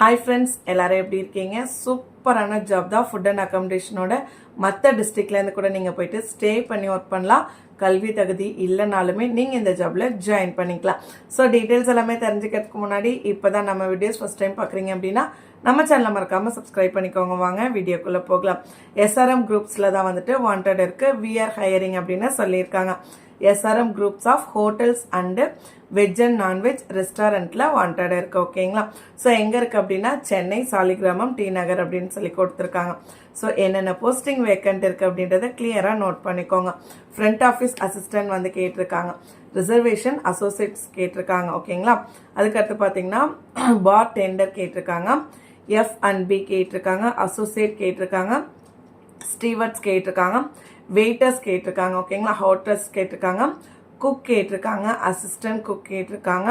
Hi friends எல்லாரும் எப்படி இருக்கீங்க? சூப்பரான ஜாப் தான் ஃபுட் அண்ட் அக்காமடேஷனோட மற்ற டிஸ்ட்ரிக்ட்லேருந்து கூட நீங்கள் போயிட்டு ஸ்டே பண்ணி ஒர்க் பண்ணலாம். கல்வி தகுதி இல்லைனாலுமே நீங்கள் இந்த ஜாப்பில் ஜாயின் பண்ணிக்கலாம். ஸோ டீட்டெயில்ஸ் எல்லாமே தெரிஞ்சுக்கிறதுக்கு முன்னாடி இப்போ தான் நம்ம வீடியோஸ் ஃபஸ்ட் டைம் பார்க்குறீங்க அப்படின்னா நம்ம சேனலை மறக்காமல் சப்ஸ்கிரைப் பண்ணிக்கோங்க. வாங்க வீடியோக்குள்ளே போகலாம். எஸ்ஆர்எம் குரூப்ஸில் தான் வந்துட்டு வாண்டட் இருக்குது விஆர் ஹையரிங் அப்படின்னு சொல்லியிருக்காங்க. SRM groups of hotels and veg and non veg ரெஸ்டாரண்ட்டில் வாண்டட் இருக்குது ஓகேங்களா ஸோ எங்கே இருக்குது அப்படின்னா சென்னை சாலிகிராமம் டி நகர் அப்படின்னு சொல்லி கொடுத்துருக்காங்க. ஸோ என்னென்ன போஸ்டிங் வேக்கண்ட் இருக்குது அப்படின்றத கிளியராக நோட் பண்ணிக்கோங்க. ஃப்ரண்ட் ஆஃபீஸ் அசிஸ்டன்ட் வந்து கேட்டிருக்காங்க. ரிசர்வேஷன் அசோசியேட்ஸ் கேட்டிருக்காங்க. ஓகேங்களா அதுக்கடுத்து பார்த்தீங்கன்னா பார் டெண்டர் கேட்டிருக்காங்க. எஃப் அண்ட் பி கேட்டிருக்காங்க. அசோசியேட் கேட்டிருக்காங்க. ஸ்டீவர்ட்ஸ் கேட்டிருக்காங்க. வெயிட்டர்ஸ் கேட்டிருக்காங்க. ஓகேங்களா ஹோட்டல்ஸ் கேட்டிருக்காங்க. குக் கேட்டிருக்காங்க. அசிஸ்டன்ட் குக் கேட்டிருக்காங்க.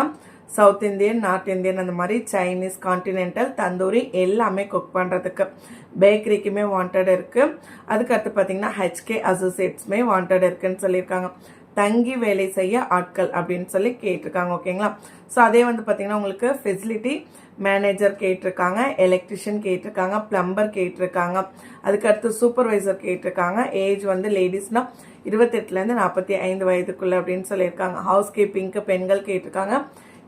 சவுத் இந்தியன் நார்த் இந்தியன் அந்த மாதிரி சைனீஸ் கான்டினென்டல் தந்தூரி எல்லாமே குக் பண்ணுறதுக்கு பேக்கரிக்குமே வாண்டட் இருக்குது அதுக்கடுத்து பார்த்தீங்கன்னா ஹெச்கே அசோசியேட்ஸுமே வாண்டட் இருக்குன்னு சொல்லியிருக்காங்க. தங்கி வேலை செய்ய ஆட்கள் அப்படின்னு சொல்லி கேட்டிருக்காங்க ஓகேங்களா? ஸோ அதே வந்து பார்த்தீங்கன்னா உங்களுக்கு ஃபெசிலிட்டி மேனேஜர் கேட்டிருக்காங்க எலக்ட்ரிஷியன் கேட்டிருக்காங்க பிளம்பர் கேட்டிருக்காங்க. அதுக்கடுத்து சூப்பர்வைசர் கேட்டிருக்காங்க. ஏஜ் வந்து லேடிஸ்னால் இருபத்தெட்டுலேருந்து நாற்பத்தி ஐந்து வயதுக்குள்ளே அப்படின்னு சொல்லியிருக்காங்க. ஹவுஸ் கீப்பிங்க்கு பெண்கள் கேட்டிருக்காங்க.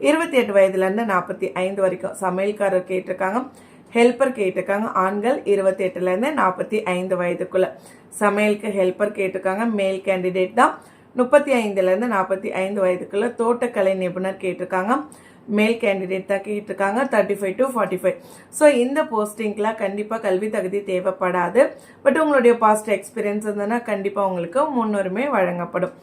இருபத்தி எட்டு வயதுலேருந்து நாற்பத்தி ஐந்து வரைக்கும் சமையல்காரர் கேட்டிருக்காங்க. ஹெல்ப்பர் கேட்டிருக்காங்க. ஆண்கள் இருபத்தி எட்டுலேருந்து நாற்பத்தி ஐந்து வயதுக்குள்ள. சமையலுக்கு ஹெல்ப்பர் கேட்டிருக்காங்க. மேல் கேண்டிடேட் தான் முப்பத்தி ஐந்துலேருந்து நாற்பத்தி ஐந்து வயதுக்குள்ள தோட்டக்கலை நிபுணர் கேட்டிருக்காங்க. மேல் கேண்டிடேட் தான் கேட்டிருக்காங்க. Thirty five to forty five so இந்த போஸ்டிங்க்கெலாம் கண்டிப்பாக கல்வி தகுதி தேவைப்படாது. பட் உங்களுடைய பாஸ்ட் எக்ஸ்பீரியன்ஸ் இருந்ததுன்னா கண்டிப்பாக உங்களுக்கு முன்னுரிமை வழங்கப்படும்.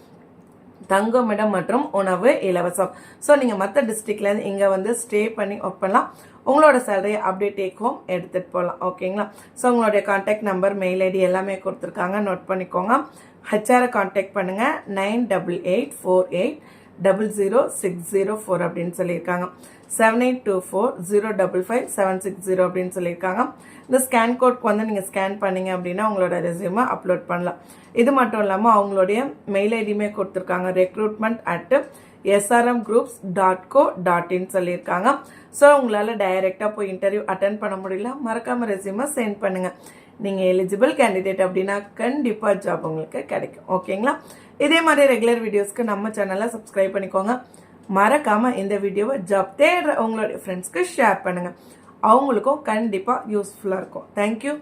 தங்குமிடம் மற்றும் உணவு இலவசம். ஸோ நீங்கள் மற்ற டிஸ்ட்ரிக்ட்லேருந்து இங்கே வந்து ஸ்டே பண்ணி ஒர்க் பண்ணலாம். உங்களோட சேலரியை அப்படியே டேக் ஹோம் எடுத்துகிட்டு போகலாம் ஓகேங்களா ஸோ உங்களுடைய காண்டாக்ட் நம்பர் மெயில் ஐடி எல்லாமே கொடுத்துருக்காங்க. நோட் பண்ணிக்கோங்க. ஹெச்ஆரை காண்டாக்ட் பண்ணுங்கள் nine double eight four eight double zero six zero four அப்படின்னு சொல்லியிருக்காங்க. Seven eight two four zero double five seven six zero அப்படின்னு சொல்லியிருக்காங்க. இந்த ஸ்கேன் கோட்க்கு வந்து நீங்கள் ஸ்கேன் பண்ணீங்க அப்படின்னா உங்களோட ரெசியூமை அப்லோட் பண்ணலாம். இது மட்டும் இல்லாமல் அவங்களுடைய மெயில் ஐடியுமே கொடுத்துருக்காங்க. Recruitment at SRM groups dot co dot in சொல்லியிருக்காங்க. ஸோ உங்களால் டைரெக்டாக போய் இன்டர்வியூ அட்டன் பண்ண முடியல. மறக்காமல் ரெசியூமை சென்ட் பண்ணுங்கள் நீங்கள் எலிஜிபிள் கேண்டிடேட் அப்படின்னா கண்டிப்பாக ஜாப் உங்களுக்கு கிடைக்கும். ஓகேங்களா இதே மாதிரி ரெகுலர் வீடியோஸ்க்கு நம்ம சேனலை சப்ஸ்கிரைப் பண்ணிக்கோங்க. மறக்காமல் இந்த வீடியோவை ஜாப் தேடுற உங்களுடைய ஃப்ரெண்ட்ஸ்க்கு ஷேர் பண்ணுங்கள் அவங்களுக்கும் கண்டிப்பாக யூஸ்ஃபுல்லாக இருக்கும். தேங்க்யூ